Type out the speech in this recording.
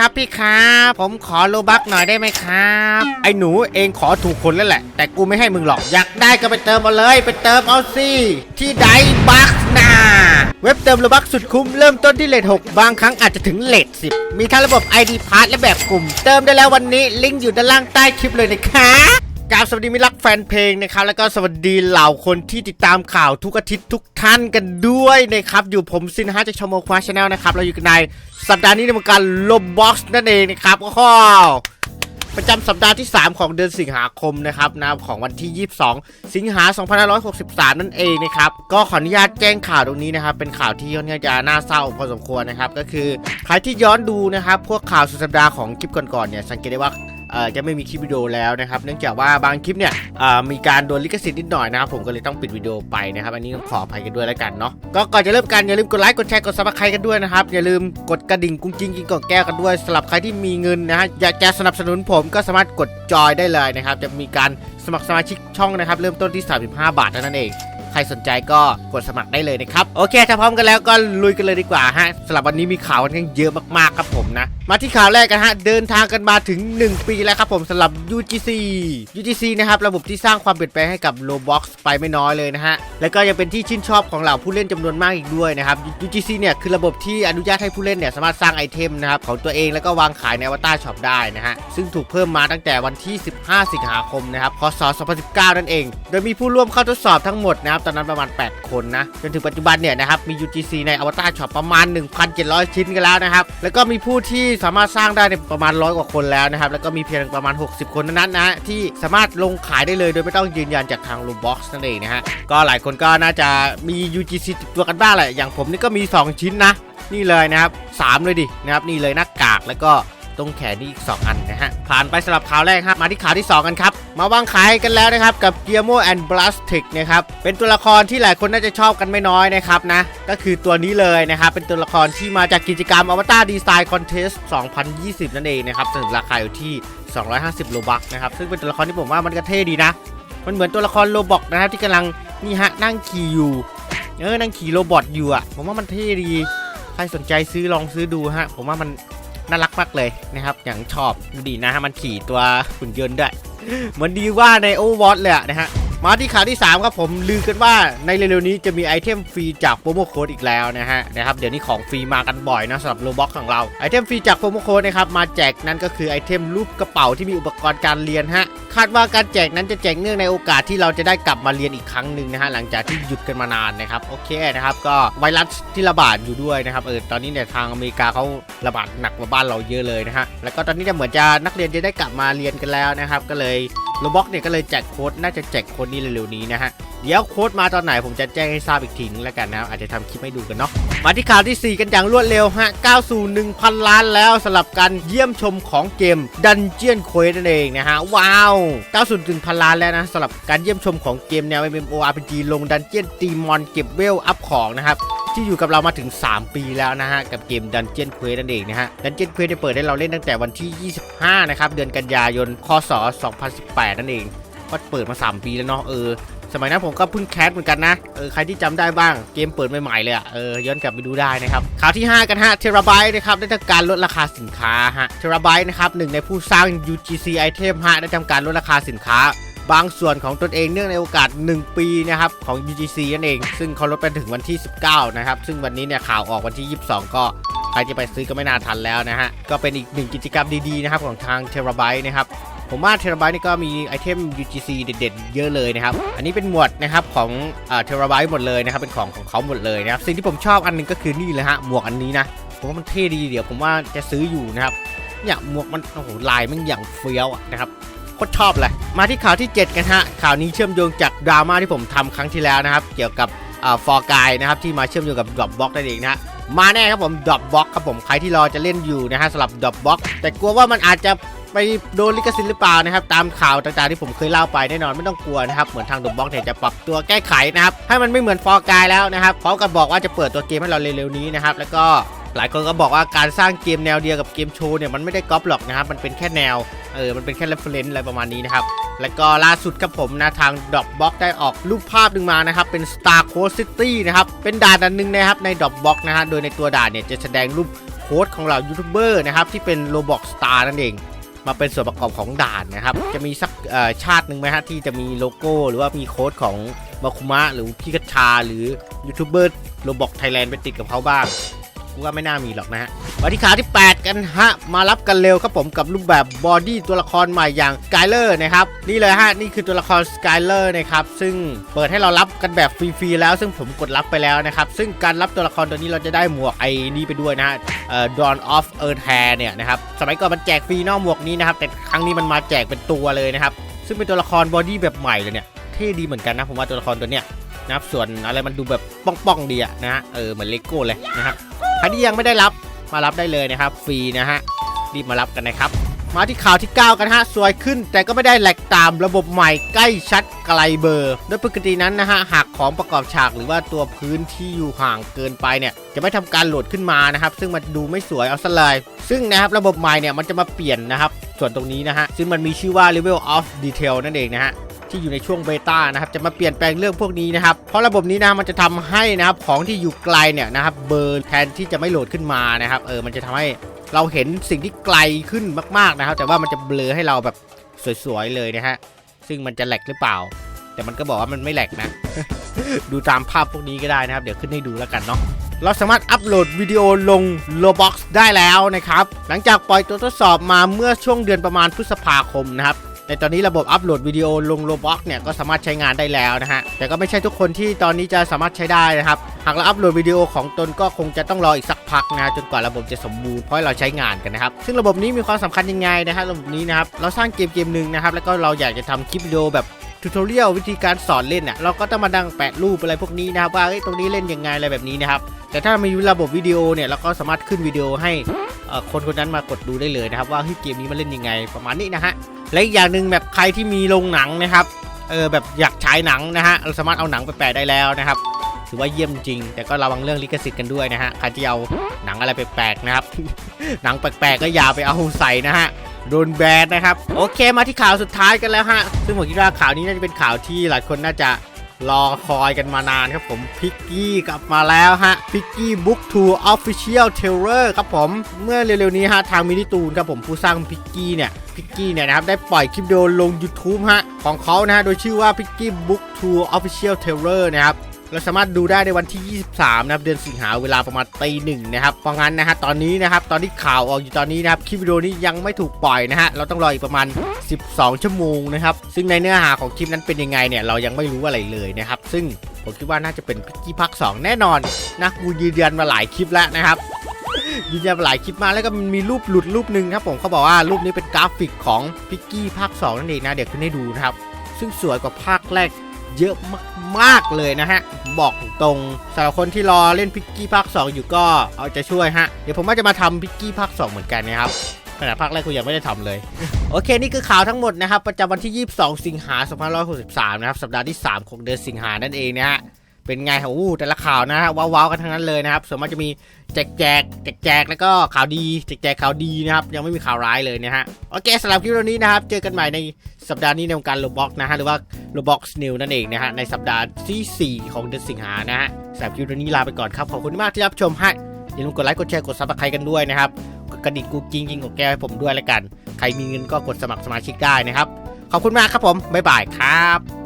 ครับพี่ครับ ผมขอโลบักหน่อยได้ไหมครับ ไอ้หนูเองขอถูกคนแล้วแหละ แต่กูไม่ให้มึงหรอก อยากได้ก็ไปเติมมาเลย ไปเติมเอาสิที่ไดบักนาเว็บเติมโลบักสุดคุ้มเริ่มต้นที่เลท6บางครั้งอาจจะถึงเลทสิบมีทั้งระบบ ID p a s s และแบบกลุ่ม เติมได้แล้ววันนี้ลิงก์อยู่ด้านล่างใต้คลิปเลยนะคะ กราบสวัสดีมิตรรักแฟนเพลงนะครับ แล้วก็สวัสดีเหล่าคนที่ติดตามข่าวทุกอาทิตย์ทุกท่านกันด้วยนะครับ อยู่ผมซินฮะจากชมโมควาชาแนลนะครับ เราอยู่กันในสัปดาห์นี้ในวงการลมบ็อกซ์นั่นเองนะครับก็ประจำสัปดาห์ที่ 3 ของเดือนสิงหาคมนะครับนะของวันที่ 22 สิงหา 2563 นั่นเองนะครับ ก็ขออนุญาตแจ้งข่าวตรงนี้นะครับ เป็นข่าวที่ค่อนข้างจะน่าเศร้าพอสมควรนะครับ ก็คือใครที่ย้อนดูนะครับ พวกข่าวสุดสัปดาห์ของคลิปก่อนๆเนี่ย สังเกตได้ว่า จะไม่มีคลิปวิดีโอแล้วนะครับเนื่องจากว่าบางคลิปเนี่ยมีการโดนลิขสิทธิ์นิดหน่อยนะครับผมก็เลยต้องปิดวิดีโอไปนะครับอันนี้ต้องขออภัยกันด้วยแล้วกันเนาะก็ก่อนจะเริ่มกันอย่าลืมกดไลค์กดแชร์กดซับสไครต์กันด้วยนะครับอย่าลืมกดกระดิ่งกุ้งกิ้งกิ้งกดแก้วกันด้วยสำหรับใครที่มีเงินนะฮะอยากจะสนับสนุนผมก็สามารถกดจอยได้เลยนะครับจะมีการสมัครสมาชิกช่องนะครับเริ่มต้นที่ 35 บาทเท่านั้นเอง ใครสนใจก็กดสมัครได้เลยนะครับ โอเค ถ้าพร้อมกันแล้วก็ลุยกันเลยดีกว่าฮะสำหรับวันนี้มีข่าวค่อนข้างเยอะมากๆครับผมนะ มาที่ข่าวแรกกันฮะ เดินทางกันมาถึง 1 ปีแล้วครับผมสำหรับ UGC UGC นะครับ ระบบที่สร้างความเปลี่ยนแปลงให้กับ Roblox ไปไม่น้อยเลยนะฮะ แล้วก็ยังเป็นที่ชื่นชอบของเหล่าผู้เล่นจำนวนมากอีกด้วยนะครับ UGC เนี่ยคือระบบที่อนุญาตให้ผู้เล่นเนี่ยสามารถสร้างไอเทมนะครับของตัวเองแล้วก็วางขายในอวตารช็อปได้นะฮะซึ่งถูกเพิ่มมาตั้งแต่วันที่ 15 สิงหาคมนะครับ พศ 2019 นั่นเอง โดยมีผู้ร่วมเข้าทดสอบทั้งหมดนะครับตอนนั้นประมาณ 8 คนนะจนถึงปัจจุบันเนี่ยนะครับมี UGC ในอวตารช็อปประมาณ 1,700 ชิ้นกันแล้วนะครับแล้วก็มีผู้ที่สามารถสร้างได้ในประมาณร้อยกว่าคนแล้วนะครับแล้วก็มีเพียงประมาณ 60 คนนั้นนะที่สามารถลงขายได้เลยโดยไม่ต้องยืนยันจากทาง Roblox นั่นเองนะฮะก็หลายคนก็น่าจะมี UGC ติดตัวกันบ้างแหละอย่างผมนี่ก็มี 2 ชิ้นนะนี่เลยนะครับสามเลยดินะครับนี่เลยหน้ากากแล้วก็ ตรงแขนนี่อีก2อันนะฮะ ผ่านไปสำหรับข่าวแรกครับมาที่ข่าวที่ 2 กันครับ มาวางขายกันแล้วนะครับ กับ g e a r m o and Blastic นะครับ เป็นตัวละครที่หลายคนน่าจะชอบกันไม่น้อยนะครับนะ ก็คือตัวนี้เลยนะครับ เป็นตัวละครที่มาจากกิจกรรม Avatar Design Contest 2020 นั่นเองนะครับซึ่งราคาอยู่ที่ 250โลบักนะครับ ซึ่งเป็นตัวละครที่ผมว่ามันก็เท่ดีนะ มันเหมือนตัวละครโรบอกนะครับที่กำลังนี่ฮะนั่งขี่อยู่เออนั่งขี่โรบอทอยู่อะผมว่ามันเท่ดีใครสนใจซื้อลองซื้อดูฮะ ผมว่ามัน น่ารักมากเลยนะครับ อย่างชอบดูดีนะฮะมันขี่ตัวหุ่นยนต์ด้วย เหมือนดีว่าในโอวอตเลยนะฮะ มาที่ข่าวที่ 3 ครับผมลือกันว่าในเร็วๆนี้จะมีไอเทมฟรีจากโปรโมโค้ดอีกแล้วนะฮะนะครับเดี๋ยวนี้ของฟรีมากันบ่อยนะสำหรับโลบ็อกของเราไอเทมฟรีจากโปรโมโค้ดนะครับมาแจกนั่นก็คือไอเทมรูปกระเป๋าที่มีอุปกรณ์การเรียนฮะคาดว่าการแจกนั้นจะแจกเนื่องในโอกาสที่เราจะได้กลับมาเรียนอีกครั้งหนึ่งนะฮะหลังจากที่หยุดกันมานานนะครับโอเคนะครับก็ไวรัสที่ระบาดอยู่ด้วยนะครับเออตอนนี้เนี่ยทางอเมริกาเขาระบาดหนักกว่าบ้านเราเยอะเลยนะฮะแล้วก็ตอนนี้เนี่ยเหมือนจะนักเรียนจะได้กลับมาเรียนกันแล้วนะครับก็เลย โลบ็อกเนี่ยก็เลยแจกโค้ดน่าจะแจกโค้ดนี้เร็วๆนี้นะฮะเดี๋ยวโค้ดมาตอนไหนผมจะแจ้งให้ทราบอีกทีนึงแล้วกันนะอาจจะทำคลิปให้ดูกันเนาะมาที่ข่าวที่ 4 กันอย่างรวดเร็วฮะก้าวสู่1,000 ล้านแล้วสำหรับการเยี่ยมชมของเกม Dungeon Quest นั่นเองนะฮะว้าวก้าวสู่1,000 ล้านแล้วนะสำหรับการเยี่ยมชมของเกมแนว MMORPG ลงดันเจียนตีมอนเก็บเวลอัพของนะครับที่อยู่กับเรามาถึง 3 ปีแล้วนะฮะ กับเกม Dungeon Quest นั่นเองนะฮะ Dungeon Quest ได้เปิดให้เราเล่นตั้งแต่วันที่ 25 นะครับ เดือนกันยายน คศ 2018 นั่นเอง ก็เปิดมา 3 ปีแล้วเนาะเออ สมัยนั้นผมก็เพิ่งแคสเหมือนกันนะ เออ ใครที่จำได้บ้าง เกมเปิดใหม่ๆเลยอะ่ะ เออ ย้อนกลับไปดูได้นะครับ ข่าวที่ 5 กันฮะ เทราไบต์นะครับ ได้ทำการลดราคาสินค้าฮะ เทราไบต์นะครับหนึ่งในผู้สร้าง UGC item ฮะ ได้ทำการลดราคาสินค้าบางส่วนของตนเองเนื่องในโอกาส 1 ปีนะครับของ UGC นั่นเอง ซึ่งเขาลดไปถึงวันที่ 19 นะครับ ซึ่งวันนี้เนี่ยข่าวออกวันที่ 22 ก็ใครจะไปซื้อก็ไม่น่าทันแล้วนะฮะ ก็เป็นอีกหนึ่งกิจกรรมดีๆนะครับของทางเทราไบต์นะครับ ผมว่าเทราไบต์นี่ก็มีไอเทม UGC เด็ดๆ เยอะเลยนะครับ อันนี้เป็นหมวดนะครับของเทราไบต์หมดเลยนะครับ เป็นของของเขาหมดเลยนะครับ สิ่งที่ผมชอบอันหนึงก็คือนี่เลยฮะ หมวกอันนี้นะ ผมว่ามันเท่ดี เดี๋ยวผมว่าจะซื้ออยู่นะครับ เนี่ยหมวกมันโอ้โหลายมันอย่างเฟี้ยวนะครับโคตรชอบเลย มาที่ข่าวที่ 7 กันฮะ ข่าวนี้เชื่อมโยงจากดราม่าที่ผมทำครั้งที่แล้วนะครับ เกี่ยวกับฟอร์กายนะครับที่มาเชื่อมโยงกับดรอปบ็อกนั่นเองนะฮะมาแน่ครับผมดรอปบ็อกครับผม ใครที่รอจะเล่นอยู่นะฮะสำหรับดรอปบ็อกแต่กลัวว่ามันอาจจะ ไปโดนลิขสิทธิ์หรือเปล่านะครับ ตามข่าวต่างๆที่ผมเคยเล่าไปแน่นอนไม่ต้องกลัวนะครับ เหมือนทางดรอปบ็อกเนี่ยจะปรับตัวแก้ไขนะครับ ให้มันไม่เหมือนฟอร์กายแล้วนะครับพร้อมกับบอกว่าจะเปิดตัวเกมให้เราเร็วๆนี้นะครับ แล้วก็หลายคนก็บอกว่าการสร้างเกมแนวเดียวกับเกมโชว์เนี่ยมันไม่ได้ก๊อปหรอกนะครับ มันเป็นแค่แนว เออ มันเป็นแค่ reference อะไรประมาณนี้นะครับ แล้วก็ล่าสุดครับผมนะทางดอ p บ็อกได้ออกรูปภาพหนึ่งมานะครับ เป็น Star Coast City นะครับ เป็นด่านอันหนึงนะครับในดอ p บ็อกนะฮะ โดยในตัวด่านเนี่ยจะแสดงรูปโค้ดของเรายูทูบเบอร์นะครับที่เป็นโ o บอกสตาร์นั่นเอง มาเป็นส่วนประกอบของด่านนะครับ จะมีสักชาติหนึ่งไหมฮะที่จะมีโลโก้หรือว่ามีโค้ดของมาคุมะหรือพี่กัชชา หรือยูทูบเบอร์โรบอกไทยแลนด์ไปติดกับเขาบ้าง ว่าไม่น่ามีหรอกนะฮะมาที่ข่าวที่ 8 กันฮะ มารับกันเร็วครับผมกับรูปแบบบอดี้ตัวละครใหม่อย่างสกายเลอร์นะครับ นี่เลยฮะ นี่คือตัวละครสกายเลอร์นะครับ ซึ่งเปิดให้เรารับกันแบบฟรีๆแล้ว ซึ่งผมกดรับไปแล้วนะครับ ซึ่งการรับตัวละครตัวนี้เราจะได้หมวกไอ้นี่ไปด้วยนะฮะเอ่อ Dawn of Earth Hair เนี่ยนะครับ สมัยก่อนมันแจกฟรีนอกหมวกนี้นะครับ แต่ครั้งนี้มันมาแจกเป็นตัวเลยนะครับ ซึ่งเป็นตัวละครบอดี้แบบใหม่เลยเนี่ย เท่ดีเหมือนกันนะผมว่าตัวละครตัวเนี้ยนะครับส่วนอะไรมันดูแบบป้องๆดีอะนะฮะ เออเหมือนเลโก้เลยนะครับ ใครที่ยังไม่ได้รับมารับได้เลยนะครับ ฟรีนะฮะรีบมารับกันนะครับ มาที่ข่าวที่ 9 กันฮะสวยขึ้น แต่ก็ไม่ได้แหลกตามระบบใหม่ใกล้ชัดไกลเบอร์โดยปกตินั้นนะฮะหากของประกอบฉากหรือว่าตัวพื้นที่อยู่ห่างเกินไปเนี่ย จะไม่ทำการโหลดขึ้นมานะครับ ซึ่งมันดูไม่สวยเอาซะเลย ซึ่งนะครับระบบใหม่เนี่ยมันจะมาเปลี่ยนนะครับ ส่วนตรงนี้นะฮะซึ่งมันมีชื่อว่า level of detail นั่นเองนะฮะ ที่อยู่ในช่วงเบต้านะครับจะมาเปลี่ยนแปลงเรื่องพวกนี้นะครับเพราะระบบนี้นะมันจะทำให้นะครับของที่อยู่ไกลเนี่ยนะครับเบอร์แทนที่จะไม่โหลดขึ้นมานะครับเออมันจะทำให้เราเห็นสิ่งที่ไกลขึ้นมากๆนะครับ แต่ว่ามันจะเบลอให้เราแบบสวยๆเลยนะฮะซึ่งมันจะแหลกหรือเปล่า แต่มันก็บอกว่ามันไม่แหลกนะ ดูตามภาพพวกนี้ก็ได้นะครับ เดี๋ยวขึ้นให้ดูแล้วกันเนาะเราสามารถอัปโหลดวิดีโอลง Roblox ได้แล้วนะครับ หลังจากปล่อยตัวทดสอบมาเมื่อช่วงเดือนประมาณพฤษภาคมนะครับ ในตอนนี้ระบบอัปโหลดวิดีโอลง Roblox เนี่ยก็สามารถใช้งานได้แล้วนะฮะ แต่ก็ไม่ใช่ทุกคนที่ตอนนี้จะสามารถใช้ได้นะครับ หากเราอัปโหลดวิดีโอของตนก็คงจะต้องรออีกสักพักนะฮะจนกว่าระบบจะสมบูรณ์เพราะเราใช้งานกันนะครับ ซึ่งระบบนี้มีความสำคัญยังไงนะฮะระบบนี้นะครับ เราสร้างเกมเกมหนึ่งนะครับ แล้วก็เราอยากจะทำคลิปวิดีโอแบบทูตอเรียลวิธีการสอนเล่นอะเราก็ต้องมาดังแปะรูปอะไรพวกนี้นะครับว่าเอ้ตรงนี้เล่นยังไงอะไรแบบนี้นะครับแต่ถ้ามีระบบวิดีโอเนี่ยเราก็สามารถขึ้นวิดีโอให้คนคนนั้นมากดดูได้เลยนะครับว่าเฮ้ยเกมนี้มันเล่นยังไงประมาณนี้นะฮะ และอีกอย่างหนึ่งแบบใครที่มีโรงหนังนะครับเออแบบอยากฉายหนังนะฮะเราสามารถเอาหนังไปแปะได้แล้วนะครับถือว่าเยี่ยมจริง แต่ก็ระวังเรื่องลิขสิทธิ์กันด้วยนะฮะใครที่เอาหนังอะไรแปลกๆนะครับ หนังแปลกๆก็อย่าไปเอาใส่นะฮะโดนแบนนะครับ โอเคมาที่ข่าวสุดท้ายกันแล้วฮะซึ่งผมคิดว่าข่าวนี้น่าจะเป็นข่าวที่หลายคนน่าจะ รอคอยกันมานานครับผมพิกกี้กลับมาแล้วฮะพิกกี้บุ๊กทูออฟฟิเชียลเทเลอร์ครับผมเมื่อเร็วๆนี้ฮะทางมินิตูนครับผมผู้สร้างพิกกี้เนี่ยพิกกี้เนี่ยนะครับได้ปล่อยคลิปวิดีโอลง YouTube ฮะของเขานะฮะโดยชื่อว่าพิกกี้บุ๊กทูออฟฟิเชียลเทเลอร์นะครับ เราสามารถดูได้ในวันที่ 23 นะครับ เดือนสิงหาเวลาประมาณตีหนึ่งนะครับ เพราะงั้นนะฮะตอนนี้นะครับ ตอนที่ข่าวออกอยู่ตอนนี้นะครับ คลิปวิดีโอนี้ยังไม่ถูกปล่อยนะฮะ เราต้องรออีกประมาณ 12 ชั่วโมงนะครับ ซึ่งในเนื้อหาของคลิปนั้นเป็นยังไงเนี่ย เรายังไม่รู้อะไรเลยนะครับ ซึ่งผมคิดว่าน่าจะเป็นพิกกี้พัก2แน่นอนนะกูยืนยันมาหลายคลิปแล้วนะครับยืนยันมาหลายคลิปมาแล้วก็มันมีรูปหลุดรูปหนึ่งครับผมเขาบอกว่ารูปนี้เป็นกราฟิกของพิกกี้ภาค 2 นั่นเองนะ เดี๋ยวขึ้นให้ดูนะครับ ซึ่งสวยกว่าภาคแรก เยอะมากๆเลยนะฮะ บอกตรงสำหรับคนที่รอเล่นพิกกี้ภาค 2 อยู่ก็เอาใจะช่วยฮะ เดี๋ยวผมว่าจะมาทำพิกกี้ภาค 2 เหมือนกันนะครับขณะภาคแรกคุณยังไม่ได้ทำเลย โอเค นี่คือข่าวทั้งหมดนะครับ ประจำวันที่ 22 สิงหา2563 นะครับ สัปดาห์ที่ 3 ของเดือนสิงหานั่นเองนะฮะ เป็นไงโอ้แต่ละข่าวนะฮะว้าวๆกันทั้งนั้นเลยนะครับ ส่วนมากจะมีแจกแจกแจกแจกแล้วก็ข่าวดีแจกแจกข่าวดีนะครับ ยังไม่มีข่าวร้ายเลยนะฮะ โอเคสำหรับคลิปวันนี้นะครับ เจอกันใหม่ในสัปดาห์นี้ในวงการโลบ็อกนะฮะ หรือว่าโลบ็อกนิวนั่นเองนะฮะ ในสัปดาห์ที่ 4 ของเดือนสิงหานะฮะสำหรับคลิปวันนี้ลาไปก่อนครับ ขอบคุณมากที่รับชมฮะ อย่าลืมกดไลค์ กดแชร์ กดซับสไครต์กันด้วยนะครับกดกระดิ่งกูกิ้งกิ้งกดแก้วให้ผมด้วยละกัน ใครมีเงินก็กดสมัครสมาชิกได้นะครับ ขอบคุณมากครับผมบ๊ายบายครับ